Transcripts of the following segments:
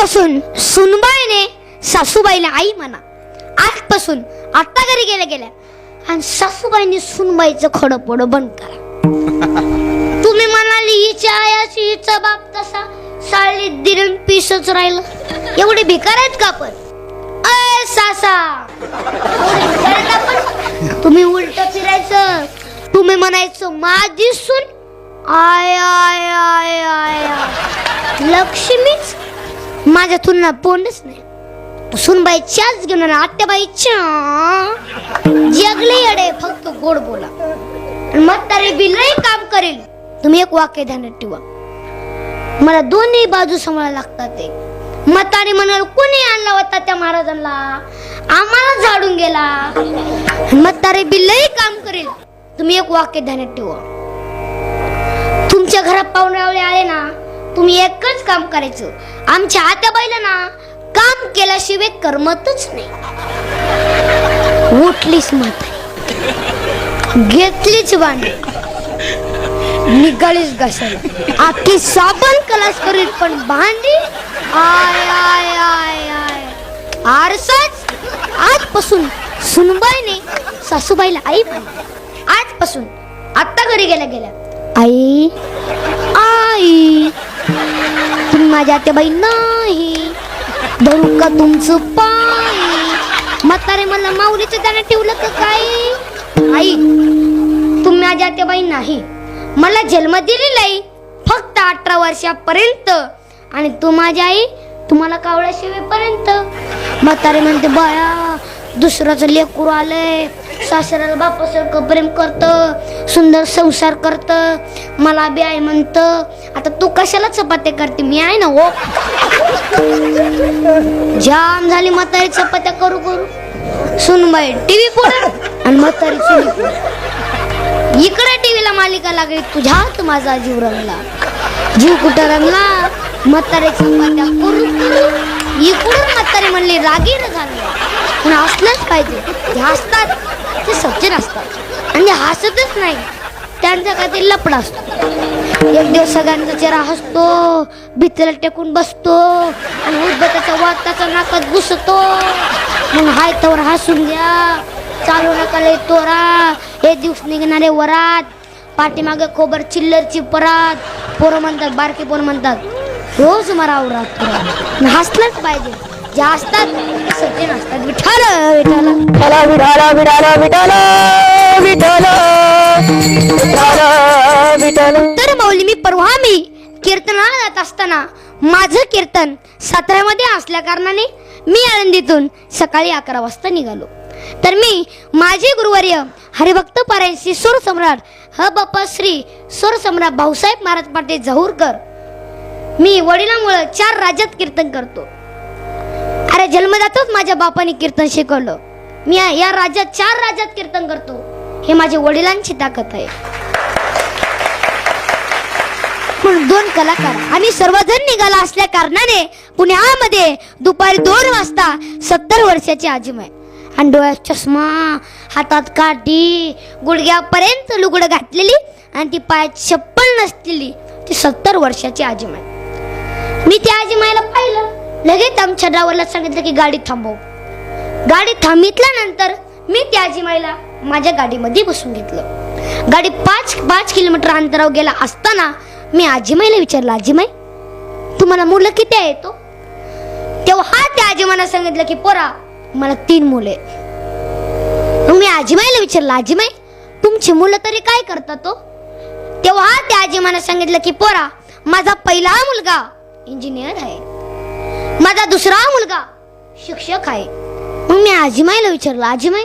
आजपासून सुनबाईने सासूबाईला आई म्हणा आजपासून आता घरी गेल्या गेल्या आणि सासूबाईने सुनबाईचं खडं पड बंद करा. तुम्ही म्हणाली हिच्या आयाची हिचा बाप तसा साळी दिरण पिसच राहिलं. एवढे भिकार आहेत का आपण? अय सासा? तुम्ही उलट फिरायचं. तुम्ही म्हणायचं माझी सून. आय आय आय आय. लक्ष्मीच माझ्या तुलना पोंडच नाही. सुनबाईच्याच घेऊन ना आत्याबाईच्या जगले अडे फक्त गोड बोला. आणि म्हातारे बिलही काम करेल. तुम्ही एक वाक्य ध्यानात ठेवा. मला दोन्ही बाजू सांभाळायला लागतात ते. म्हातारे म्हणाल कोणी आणला होता त्या महाराजांना? आम्हाला झाडून गेला. आणि म्हातारे बिलही काम करेल. तुम्ही एक वाक्य ध्यानात ठेवा. तुमच्या घरात पाहुणे आले ना तुम्ही एकच काम करायचं. आमच्या हात्या बाईला ना काम केल्याशिवाय करमतच नाही. उठलीच म्हातारी. घेतलीच भांडी निघालीच घासायला आखी साबण कलास करील पण भांडी? आय आय आय आय. आरसाच? आजपासून सुनबाईने सासूबाईला आई म्हणली. आजपासून आता घरी गेल्या गेल्या. आई आई. तुम्ही माझ्या आत्याबाई नाही. धरू का तुमचं पाय? म्हातारे मला माऊलीचं त्याने ठेवलं का काय? आई तुम्ही माझ्या आत्याबाई नाही. मला जन्म दिलेला आहे फक्त अठरा वर्षापर्यंत. आणि तू माझी आई तुम्हाला कावळ्या शिवेपर्यंत. म्हातारे म्हणते बाळा दुसऱ्याचं लेकरू आलंय. सासऱ्याला बापासारखं प्रेम करतं सुंदर संसार करतं. मला बी आई म्हणतं आता तू कशाला चपात्या करते? मी आहे ना हो. जाम झाली म्हातारी चपात्या करू करू. सुनबाई टीव्ही पुढे आणि म्हातारी चुली इकडे टीव्हीला मालिका लागली तुझ्यात माझा जीव रंगला. जीव कुठं रंगला? म्हातारे चपात्या करू करू. इकडून म्हातारे म्हणले रागीर झालं. पण असलंच पाहिजे. जे हसतात ते सज्जन असतात आणि हसतच नाही त्यांचा काहीतरी लपडा असतो. एक दिवस सगळ्यांचा चेहरा हसतो भीतीला टेकून बसतो आणि उद्बताचा वाद त्याचा नाकात घुसतो. मग हाय तवर हसून द्या चालू नका लय तोरा एक दिवस निघणारे वरात. पाठीमागे खोबर चिल्लरची परात. पोरं म्हणतात बारके पोरं म्हणतात रोज मरावरात हसलंच पाहिजे. जे असतात ते सज्जन असतात. विठाल विठाला विठाला विठाला विठाला विठाला विठाला विठाला विठाला तर मौली मी परवा मी कीर्तनाला जात असताना माझं कीर्तन साताऱ्यामध्ये असल्या कारणाने मी आळंदीतून सकाळी अकरा वाजता निघालो. तर मी माझे गुरुवर्य हरिभक्त पारायणशी स्वर सम्राट ह बाप्पा श्री स्वर सम्राट भाऊसाहेब महाराज पाटील जहूरकर मी वडिलांमुळे चार राज्यात कीर्तन करतो. अरे जन्मदातच माझ्या बापाने कीर्तन शिकवलं. मी या- राज्यात चार राज्यात कीर्तन करतो. हे माझ्या वडिलांची ताकद आहे. दोन कलाकार आम्ही सर्वजण निघाला असल्या कारणाने पुण्यामध्ये दुपारी दोन वाजता सत्तर वर्षाची आजीमाय. आणि डोळ्यात चष्मा हातात काठी गुडघ्यापर्यंत लुगडं घातलेली आणि ती पायात चप्पल नसलेली ती सत्तर वर्षाची आजीमाय. मी त्या आजीमाईला पाहिलं. लगेच आमच्या ड्रायव्हरला सांगितलं की गाडी थांबव. गाडी थांबितल्यानंतर मी त्या आजीमाईला माझ्या गाडीमध्ये बसून घेतलं. गाडी पाच पाच किलोमीटर अंतरावर गेला असताना मी आजीमाईला विचारलं आजीमाई तुम्हाला मुलं किती आहे तो? तेव्हा त्या आजीमाईला सांगितलं की पोरा मला तीन मुले मग मी आजीमाईला विचारलं आजीमाई तुमची मुलं तरी काय करतात तो? तेव्हा त्या आजीमाईला सांगितलं की पोरा माझा पहिला मुलगा इंजिनियर आहे. माझा दुसरा मुलगा. शिक्षक आहे. मग मी आजीमाईला विचारलं आजीमाई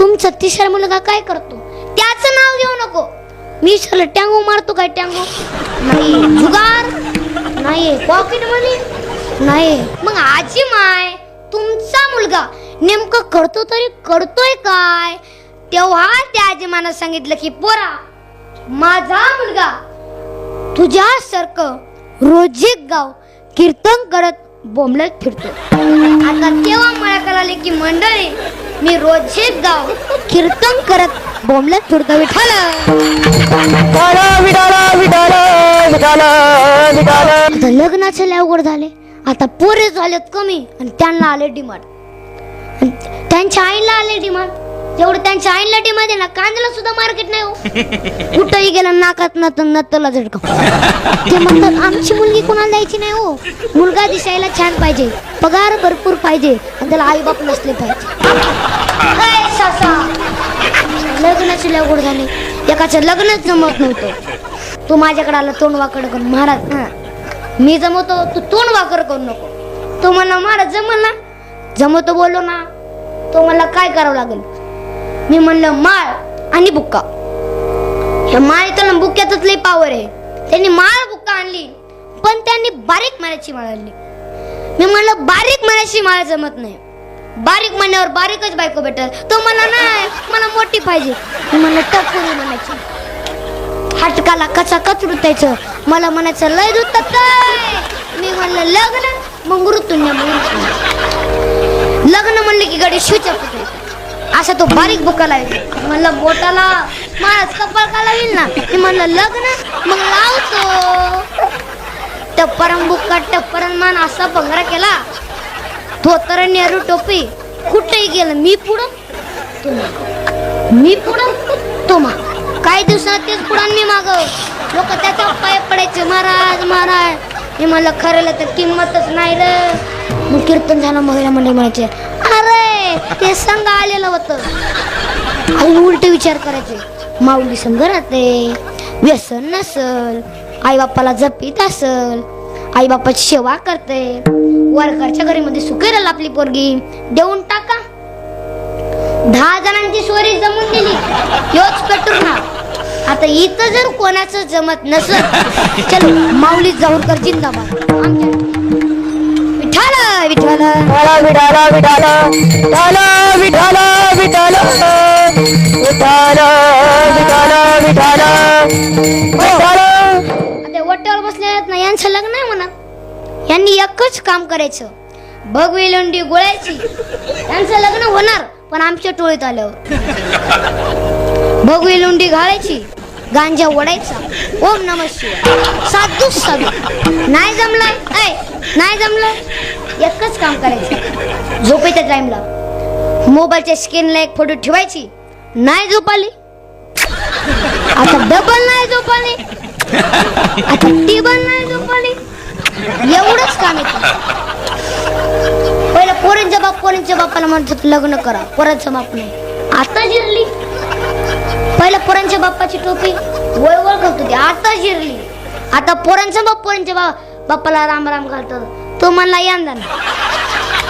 तुमचा तिसरा मुलगा काय करतो? त्याचं नाव घेऊ नको. मी विचारलं टँगो मारतो काय टँगो? नाही जुगार. नाही पॉकेट मनी नाही. मग आजी माय तुमचा मुलगा नेमकं करतो तरी करतोय काय? तेव्हा त्या आजीमानं सांगितलं की पोरा माझा मुलगा तुझ्यासारखं रोजी गाव कीर्तन करत बोंबलत फिरतो. आता तेव्हा मला कळाले की मंडळी मी रोज गाव कीर्तन करत बोंबलत फिरतो विठाल आता लग्नाचे अवघड झाले. आता पोरे झालेत कमी आणि त्यांना आले डिमांड त्यांच्या आईला आले डिमांड एवढं त्यांच्या आईला डिमांड ना कांद्याला सुद्धा मार्केट नाही हो. कुठंही गेलं नाकात नत नतला झटका. ते म्हणतात आमची मुलगी कोणाला द्यायची नाही हो. मुलगा दिसायला छान पाहिजे पगार भरपूर पाहिजे आणि त्याला आई बाप नसले पाहिजे. काय सासा. लग्नाची लगोड झाली. एकाचं लग्नच जमत नव्हतं. तू माझ्याकडे आला तोंड वाकड करून महाराज हा. मी जमवतो तू तोंड वाकर करू नको. तो म्हणा महाराज जमल ना. जमवतो बोललो ना तो मला काय करावं लागेल? मी म्हणलं माळ आणि बुक्का. ह्या माळेतून बुक्क्यातच लई पावर आहे. त्यांनी माळ बुक्का आणली पण त्यांनी बारीक माळ्याची माळ आणली. मी म्हणलं बारीक माळ्याची माळ जमत नाही. बारीक म्हणण्यावर बारीकच बायको भेटत तो मला नाही मला मोठी पाहिजे. मी म्हणलं टपुरी म्हणायची. हटकाला कचा कच रुतायचं. मला म्हणायचं लय दूध मी म्हणलं लग्न? मग ऋतुन्य लग्न म्हणलं की गाडी शिवच्या असा तो बारीक बुका लावायचा म्हणलं बोटाला माझ कपाळ का लावील ना? मी म्हणलं लग्न? मग लावतो. टप्परन बुक्का टप्परन मान असा भंगरा केला. धोतर नेहरू टोपी कुठेही गेलं. मी पुढं? तो मी पुढं? तो माग. काही दिवसात तेच पुढं मी माग. लोक त्याचा पाय पडायचे महाराज महाराज. हे म्हणलं खरं तर किंमतच नाही रे मग कीर्तन झालं महिला मंडळी म्हणायचे ते संघ आलेलं होतं. आणि उलट विचार करायचे. माऊली संघ राहते. व्यसन नसल. आई बापाला जपीत असल. आई बापाची सेवा करते. वरकरच्या घरी मध्ये सुखेल आपली पोरगी. देऊन टाका. दहा जणांची सोरी जमून दिली योच पेटून आता इथं जर कोणाचं जमत नसल चल माऊली जाऊरकर जिंदाबाद. आमच्या विठाला विठाला विठाला विठाला विठाला विठाला विठाला विठाला विठाला आता वट्यावर बसले ना यांचं लग्न आहे म्हणा. यांनी एकच काम करायचं. भगवी लोंडी गोळायची. यांचं लग्न होणार पण आमच्या टोळीत आल्यावर. भगवी लोंडी घालायची गांजा ओढायचा. ओम नम शिवाय. साधू साधू नाही जमलं? ऐ नाही जमलं? एकच काम करायचं. झोपेच्या टाइमला मोबाईलच्या स्क्रीनला एक फोटो ठेवायची. नाही झोपाली. आता डबल नाही झोपाली. आता टेबल नाही झोपाली. एवढंच काम येतं पहिलं पोरींच्या बाप पोरींच्या बापाला म्हणत लग्न करा. पोरांचं बाप नाही. आता जिरली. पहिलं पोरांच्या बाप्पाची टोपी वळवळ वळ घालत होती. आता जिरली. आता पोरांचा बाप पोरांच्या बाप बाप्पाला राम राम घालतात. तो म्हणला यंदा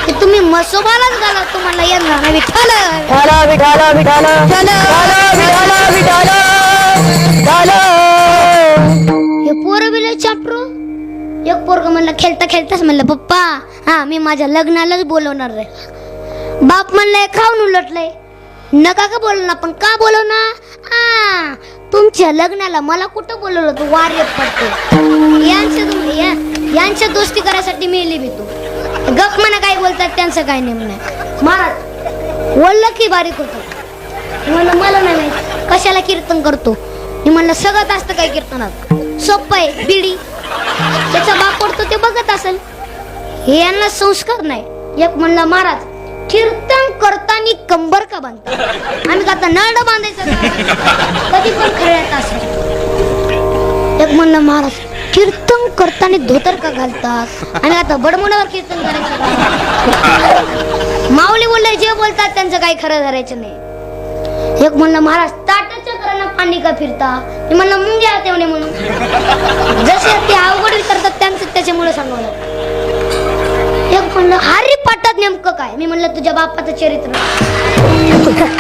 ते तुम्ही मसोबालाच घाला तो म्हणला यंदा विठ्ठल. विठाला विठाला विठाला विठाला विठाला विठाला विठाला हे पोरं बिल चापरू. एक पोरग म्हणलं खेळता खेळताच म्हणलं पप्पा हा मी माझ्या लग्नालाच बोलवणार रे बाप म्हणलंय खाऊन उलटलंय. नका का बोलवणार पण का बोलवणार? आ तुमच्या लग्नाला मला कुठं बोलवलं? तू वार्य पडते. यांच्या यांच्या दोस्ती करायसाठी मेली मी गप म्हणा काय बोलतात त्यांचं काय नेम नाही. महाराज बोललं की बारीक होतं. म्हणलं मला नाही माहीत कशाला कीर्तन करतो. मी म्हणलं सगळं असतं काय कीर्तनात. सोपं आहे बिडी. त्याचा बाप पडतो ते बघत असेल. हे यांना संस्कार नाही. एक म्हणलं महाराज कीर्तन करताना कंबर का बांधता आम्ही का आता नळ बांधायचं? कधी पण खऱ्यात असेल एक म्हणलं महाराज कीर्तन करताना धोतर का घालतात? आणि आता बडमोडावर कीर्तन करायचं. माऊली बोलले जे बोलतात त्यांचं काही खरं धरायचं नाही. एक म्हणलं महाराज ताटाच्या करांना पाणी का फिरता? मी म्हणलं मुंग्या तेवढे म्हणून. जसे ते अवघड विचारतात त्यांचं त्याच्यामुळे सांगावं एक म्हणलं अरे नेमकं काय? मी म्हणलं तुझ्या बापाचं चरित्र.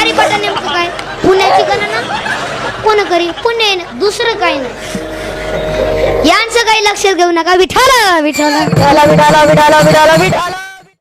अरे बटा नेमकं काय? पुण्याची गणना? कोण करी? पुणे ना, दुसरं काय नाही. यांचं काही लक्षात घेऊ नका. विठाला विठाला विठाला विठाला विठाला विठाला विठाला